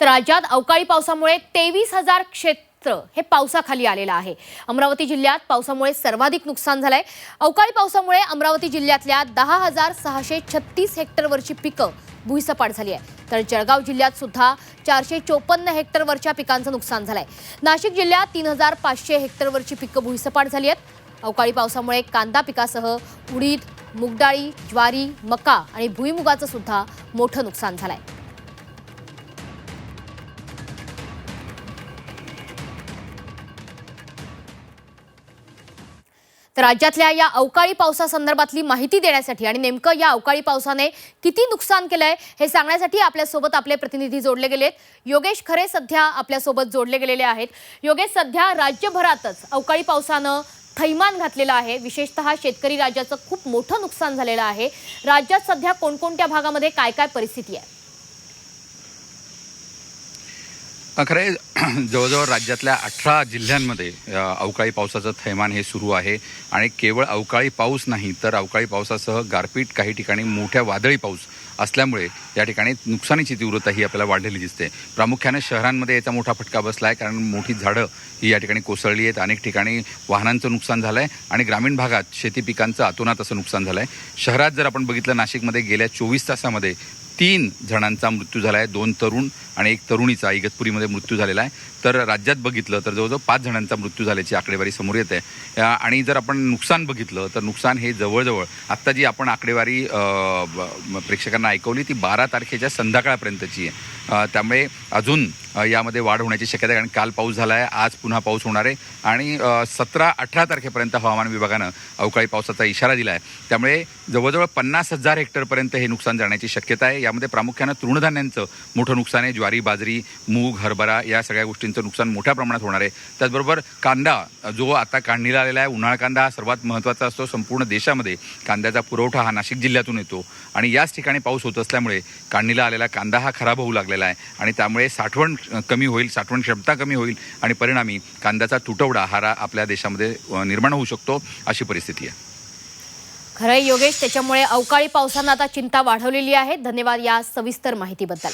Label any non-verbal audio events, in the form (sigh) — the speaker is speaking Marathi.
तर राज्यात अवकाळी पावसामुळे तेवीस हजार क्षेत्र हे पावसाखाली आलेलं आहे. अमरावती जिल्ह्यात पावसामुळे सर्वाधिक नुकसान झालंय. अवकाळी पावसामुळे अमरावती जिल्ह्यातल्या दहा हजार सहाशे छत्तीस हेक्टरवरची पिकं भुईसपाट झाली आहे तर जळगाव जिल्ह्यात सुद्धा चारशे चोपन्न हेक्टरवरच्या पिकांचं नुकसान झालंय. नाशिक जिल्ह्यात तीन हजार पाचशे हेक्टरवरची पिकं भुईसपाट झाली आहेत. अवकाळी पावसामुळे कांदा पिकासह उडीद मुगडाळी ज्वारी मका आणि भुईमुगाचं सुद्धा मोठं नुकसान झालंय. राज्यातल्या या अवकाळी पावसासंदर्भातली माहिती देण्यासाठी आणि नेमकं या अवकाळी पावसाने किती नुकसान केलंय हे सांगण्यासाठी आपल्यासोबत आपले प्रतिनिधी जोडले गेलेत. योगेश खरे सध्या आपल्यासोबत जोडले गेलेले आहेत. योगेश सध्या राज्यभरातच अवकाळी पावसानं थैमान घातलेलं आहे. विशेषतः शेतकरी राज्याचं खूप मोठं नुकसान झालेलं आहे. राज्यात सध्या कोणकोणत्या भागामध्ये काय काय परिस्थिती आहे? खरं आहे (clears throat) जवळजवळ राज्यातल्या अठरा जिल्ह्यांमध्ये अवकाळी पावसाचं थैमान हे सुरू आहे. आणि केवळ अवकाळी पाऊस नाही तर अवकाळी पावसासह गारपीट काही ठिकाणी मोठ्या वादळी पाऊस असल्यामुळे या ठिकाणी नुकसानीची तीव्रता ही आपल्याला वाढलेली दिसते. प्रामुख्याने शहरांमध्ये याचा मोठा फटका बसला आहे कारण मोठी झाडं ही या ठिकाणी कोसळली आहेत. अनेक ठिकाणी वाहनांचं नुकसान झालं आहे आणि ग्रामीण भागात शेती पिकांचं अतोनात असं नुकसान झालं आहे शहरात जर आपण बघितलं नाशिकमध्ये गेल्या चोवीस तासामध्ये तीन जणांचा मृत्यू झाला आहे दोन तरुण आणि एक तरुणीचा इगतपुरीमध्ये मृत्यू झालेला आहे. तर राज्यात बघितलं तर जवळजवळ पाच जणांचा मृत्यू झाल्याची आकडेवारी समोर येत. आहे आणि जर आपण नुकसान बघितलं तर नुकसान हे जवळजवळ आत्ता जी आपण आकडेवारी प्रेक्षकांना ऐकवली ती बारा तारखेच्या संध्याकाळपर्यंतची आहे. त्यामुळे अजून यामध्ये वाढ होण्याची शक्यता आहे कारण काल पाऊस झाला आहे आज पुन्हा पाऊस होणार आहे. आणि सतरा अठरा तारखेपर्यंत हवामान विभागानं अवकाळी पावसाचा इशारा दिला आहे त्यामुळे जवळजवळ पन्नास हजार हेक्टरपर्यंत हे नुकसान जाण्याची शक्यता आहे. यामध्ये प्रामुख्यानं तृणधान्यांचं मोठं नुकसान आहे. ज्वारी बाजरी मूग हरभरा या सगळ्या गोष्टींचं नुकसान मोठ्या प्रमाणात होणार आहे. त्याचबरोबर कांदा जो आता काढणीला आलेला आहे उन्हाळा कांदा हा सर्वात महत्त्वाचा असतो. संपूर्ण देशामध्ये कांद्याचा पुरवठा हा नाशिक जिल्ह्यातून येतो. आणि याच ठिकाणी पाऊस होत असल्यामुळे काढणीला आलेला कांदा हा खराब होऊ लागलेला आहे. आणि त्यामुळे साठवण कमी होईल साठवण क्षमता कमी होईल आणि परिणामी कांद्याचा तुटवडा हा आपल्या देशामध्ये निर्माण होऊ शकतो अशी परिस्थिती आहे. खरंय योगेश त्याच्यामुळे अवकाळी पावसानं आता चिंता वाढवलेली आहे. धन्यवाद या सविस्तर माहितीबद्दल.